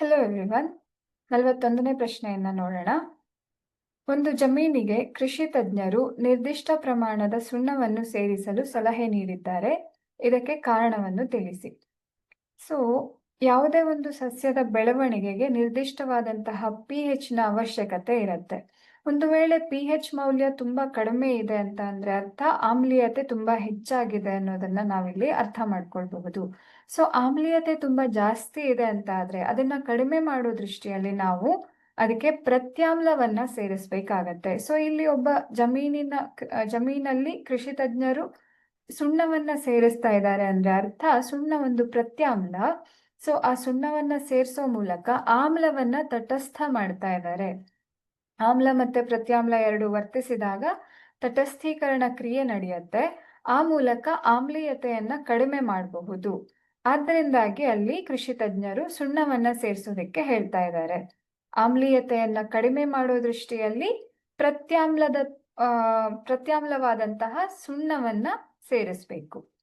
Hello everyone ನಲವತ್ತೊಂದನೇ ಪ್ರಶ್ನೆಯನ್ನ ನೋಡೋಣ. ಒಂದು ಜಮೀನಿಗೆ ಕೃಷಿ ತಜ್ಞರು ನಿರ್ದಿಷ್ಟ ಪ್ರಮಾಣದ ಸುಣ್ಣವನ್ನು ಸೇರಿಸಲು ಸಲಹೆ ನೀಡಿದ್ದಾರೆ. ಇದಕ್ಕೆ ಕಾರಣವನ್ನು ತಿಳಿಸಿ. ಸೊ ಯಾವುದೇ ಒಂದು ಸಸ್ಯದ ಬೆಳವಣಿಗೆಗೆ ನಿರ್ದಿಷ್ಟವಾದಂತಹ ಪಿ ನ ಅವಶ್ಯಕತೆ ಇರುತ್ತೆ. ಒಂದು ವೇಳೆ ಪಿ ಹೆಚ್ ಮೌಲ್ಯ ತುಂಬಾ ಕಡಿಮೆ ಇದೆ ಅಂತ ಅಂದ್ರೆ ಅರ್ಥ ಆಮ್ಲೀಯತೆ ತುಂಬಾ ಹೆಚ್ಚಾಗಿದೆ ಅನ್ನೋದನ್ನ ನಾವಿಲ್ಲಿ ಅರ್ಥ ಮಾಡ್ಕೊಳ್ಬಹುದು. ಸೊ ಆಮ್ಲೀಯತೆ ತುಂಬಾ ಜಾಸ್ತಿ ಇದೆ ಅಂತ ಆದ್ರೆ ಅದನ್ನ ಕಡಿಮೆ ಮಾಡೋ ದೃಷ್ಟಿಯಲ್ಲಿ ನಾವು ಅದಕ್ಕೆ ಪ್ರತ್ಯಾಮ್ಲವನ್ನ ಸೇರಿಸ್ಬೇಕಾಗತ್ತೆ. ಸೊ ಇಲ್ಲಿ ಒಬ್ಬ ಜಮೀನಿನ ಜಮೀನಲ್ಲಿ ಕೃಷಿ ತಜ್ಞರು ಸುಣ್ಣವನ್ನ ಸೇರಿಸ್ತಾ ಇದ್ದಾರೆ ಅಂದ್ರೆ ಅರ್ಥ ಸುಣ್ಣ ಒಂದು ಪ್ರತ್ಯಾಮ್ಲ. ಸೊ ಆ ಸುಣ್ಣವನ್ನ ಸೇರಿಸೋ ಮೂಲಕ ಆಮ್ಲವನ್ನ ತಟಸ್ಥ ಮಾಡ್ತಾ ಇದ್ದಾರೆ. ಆಮ್ಲ ಮತ್ತೆ ಪ್ರತ್ಯಾಮ್ಲ ಎರಡು ವರ್ತಿಸಿದಾಗ ತಟಸ್ಥೀಕರಣ ಕ್ರಿಯೆ ನಡೆಯುತ್ತೆ. ಆ ಮೂಲಕ ಆಮ್ಲೀಯತೆಯನ್ನ ಕಡಿಮೆ ಮಾಡಬಹುದು. ಆದ್ದರಿಂದಾಗಿ ಅಲ್ಲಿ ಕೃಷಿ ತಜ್ಞರು ಸುಣ್ಣವನ್ನ ಸೇರಿಸೋದಕ್ಕೆ ಹೇಳ್ತಾ ಇದ್ದಾರೆ. ಆಮ್ಲೀಯತೆಯನ್ನ ಕಡಿಮೆ ಮಾಡೋ ದೃಷ್ಟಿಯಲ್ಲಿ ಪ್ರತ್ಯಾಮ್ಲದ ಪ್ರತ್ಯಾಮ್ಲವಾದಂತಹ ಸುಣ್ಣವನ್ನ ಸೇರಿಸಬೇಕು.